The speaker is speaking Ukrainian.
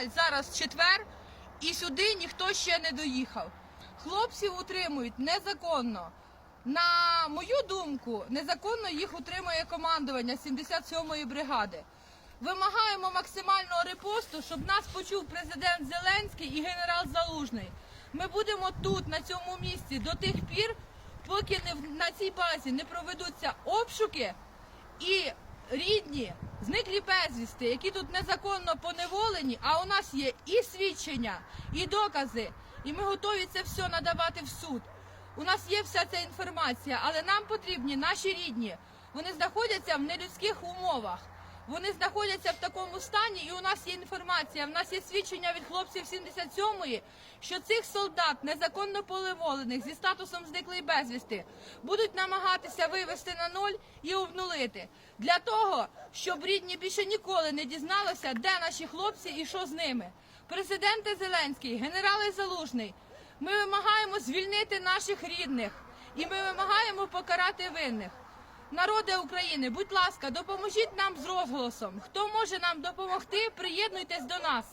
Зараз четвер, і сюди ніхто ще не доїхав. Хлопців утримують незаконно. На мою думку, незаконно їх утримує командування 77-ї бригади. Вимагаємо максимального репосту, щоб нас почув президент Зеленський і генерал Залужний. Ми будемо тут, на цьому місці, до тих пір, поки не на цій базі не проведуться обшуки і рідні, зниклі безвісти, які тут незаконно поневолені, а у нас є і свідчення, і докази, і ми готові це все надавати в суд. У нас є вся ця інформація, але нам потрібні наші рідні. Вони знаходяться в нелюдських умовах. Вони знаходяться в такому стані, і у нас є інформація. В нас є свідчення від хлопців 77-ї, що цих солдат незаконно полеволених зі статусом зниклий безвісти будуть намагатися вивести на ноль і обнулити для того, щоб рідні більше ніколи не дізналися, де наші хлопці і що з ними. Президенте Зеленський, генерали Залужний. Ми вимагаємо звільнити наших рідних і ми вимагаємо покарати винних. Народи України, будь ласка, допоможіть нам з розголосом. Хто може нам допомогти, приєднуйтесь до нас.